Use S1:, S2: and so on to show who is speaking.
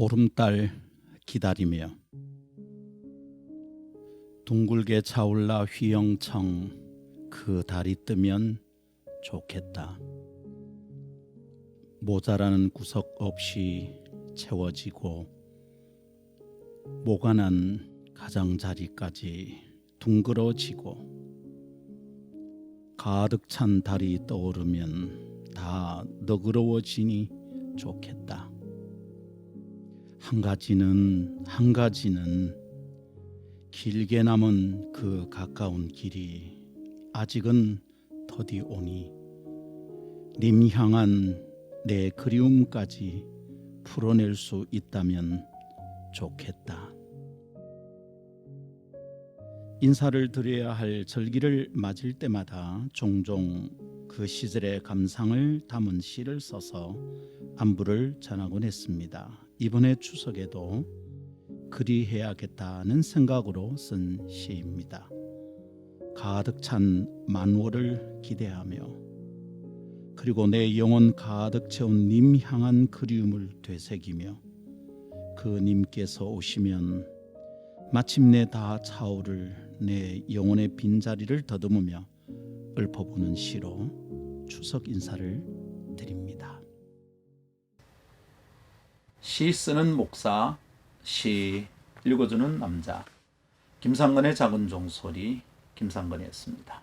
S1: 보름달 기다리며 둥글게 차올라 휘영청 그 달이 뜨면 좋겠다. 모자라는 구석 없이 채워지고 모가난 가장자리까지 둥그러지고 가득 찬 달이 떠오르면 다 너그러워지니 좋겠다. 한 가지는 한 가지는 길게 남은 그 가까운 길이 아직은 더디 오니 님 향한 내 그리움까지 풀어낼 수 있다면 좋겠다. 인사를 드려야 할 절기를 맞을 때마다 종종 그 시절의 감상을 담은 시를 써서 안부를 전하곤 했습니다. 이번에 추석에도 그리해야겠다는 생각으로 쓴 시입니다. 가득 찬 만월을 기대하며 그리고 내 영혼 가득 채운 님 향한 그리움을 되새기며 그 님께서 오시면 마침내 다 차오를 내 영혼의 빈자리를 더듬으며 읊어보는 시로 추석 인사를 드립니다. 시 쓰는 목사, 시 읽어주는 남자 김상건의 작은 종소리 김상건이었습니다.